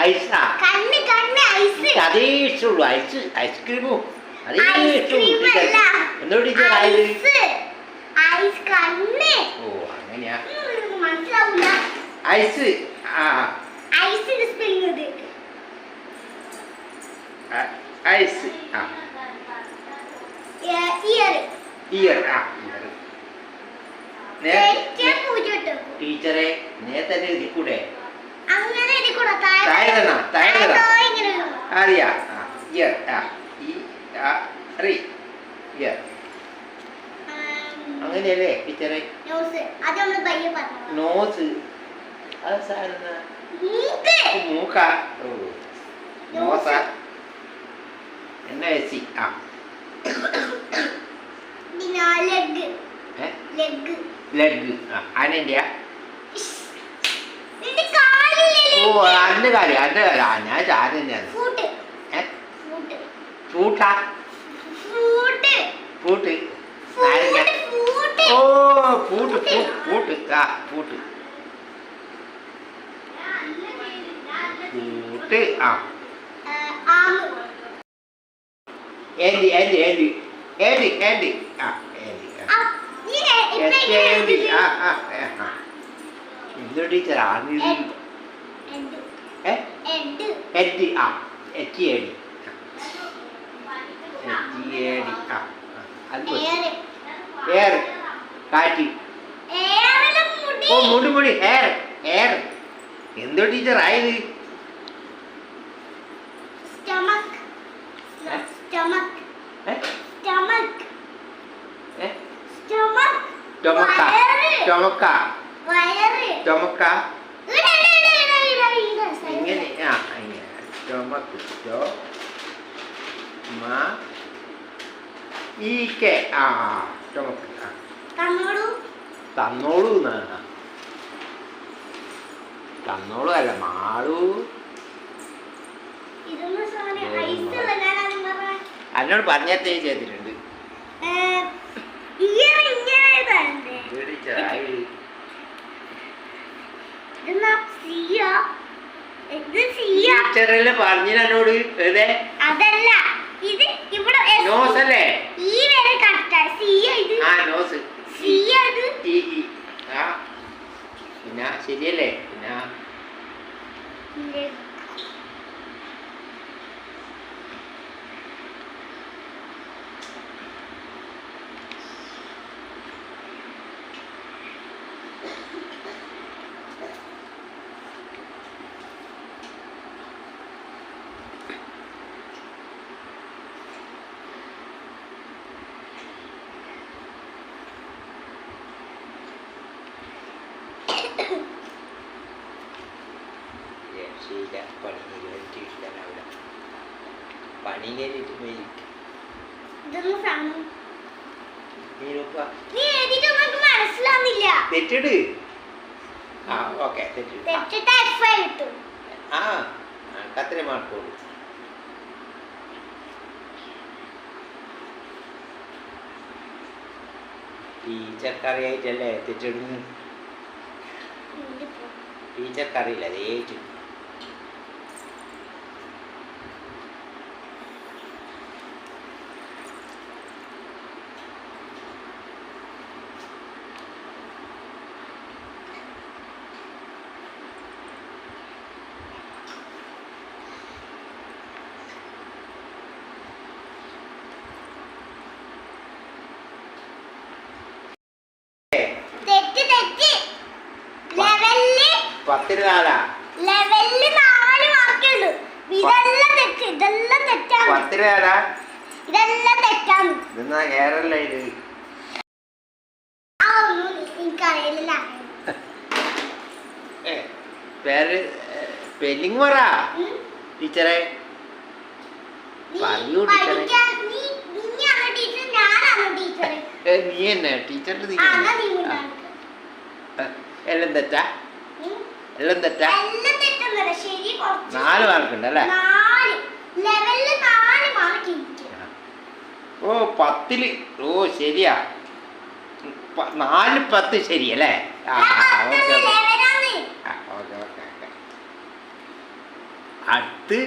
ഐസാ? അതേ ഇഷ്ടമുള്ളൂ. ഐസ് ഐസ്ക്രീമും അതേ ഇഷ്ടമുള്ളൂ. എന്നോട് ഓ അങ്ങനെയാ. ഐസ്. ആ ഐസ്. ആ. ഇയർ. ആ ഇയർ. ടീച്ചറെ നേരത്തെ കൂടാ താഴെ താഴെ തന്നാ, താഴെ തന്നാ. താഴെ ഇങ്ങനെ എഴുതണം. അറിയാ ഇയർ ആ ഈ ആ റി ഇയർ. അങ്ങനെയല്ലേ ടീച്ചറെ? നോസ് അത് സാധനം മൂക്ക. നോസ എന്നാ എസി ആ. ലെഗ്. ലെഗ്. ആ അനന്റെയാ ഓ കാര്യം അന്റെ കാര്യം. ഞാൻ ചാര തന്നെയാണ് ഫ്രൂട്ടാ ഫ്രൂട്ട് നാരങ്ങ. ഓ ഫ്രൂട്ട് ഫ്രൂട്ട് ആ ഫ്രൂട്ട് ഫ്രൂട്ട് ആ. ആമ്. ഏന്റി ഏന്റി ഏന്റി ഏന്റി ഏന്റി ആ ഏന്റി ആ. ആ? ആ എന്തോ ടീച്ചർ ആണ് എഡ്. എറ്റി ആ എറ്റി ഏടി എറ്റി ഏടി ആ ആ, അത്. എയർ കാറ്റ്. ഓ മുടി മുടി എയർ എയർ എന്തോ ടീച്ചർ ആയത്? Stomach. ഏ? Stomach. ചോ മ ഈക്കെ ആ ചുമക്ക് ആ കണ്ണോടു. തന്നോളൂ എന്നാണ് തന്നോളൂ അല്ല മാളൂ. എന്നോട് പറഞ്ഞത്തേ ചെയ്തിട്ടുണ്ട്? ഇത് ഇതെന്നാ സിയാ? ടീച്ചറല്ലേ പറഞ്ഞു എന്നോട്? ഏതേ? അതല്ല ഇത് ഇവിടെ നോസ് അല്ലേ? ഈ വരെ കറക്റ്റ് സി ഇത്. ആ നോസ് സി ഇത് ടി ഇ. ആ. പിന്നെ ശരിയല്ലേ? പിന്നെ നീ പണി എനിക്ക് മനസ്സിലാവുന്നില്ല. തെറ്റിട്. ആ ഓക്കെ തെറ്റിട്ട് ആ അത്രേ മാർക്കുള്ളൂ ടീച്ചർക്ക് അറിയായിട്ടല്ലേ തെറ്റിടുന്നു ടീച്ചർക്ക് അറിയില്ല അതേറ്റു തെറ്റ് തെറ്റ് ലെവലിൽ ലെവലിൽ നാല് ഇതെല്ലാം തെറ്റ് ഇതെല്ലാം തെറ്റാണ്. പത്തിന് നാലാ ഇതെല്ലാം തെറ്റാണ്. ഇതെന്നാ കേരള ഇത്? ആ ഒന്നും എനിക്കറിയില്ല. ഏ, പേര് സ്പെല്ലിങ് പറ. ടീച്ചറെ. പറയൂ ടീച്ചറെ. നീ തന്നെ ടീച്ചറിന്റെ നീ. എല്ലാം തെറ്റാ. എല്ലാം തെറ്റാ? നാല് മാർക്കുണ്ട് അല്ലേ? ഓ പത്തിൽ. ഓ ശരിയാ. നാല് പത്ത് ശരിയല്ലേ? ആ ഓക്കെ ഓക്കെ ഓക്കെ ഓക്കെ. അടുത്ത്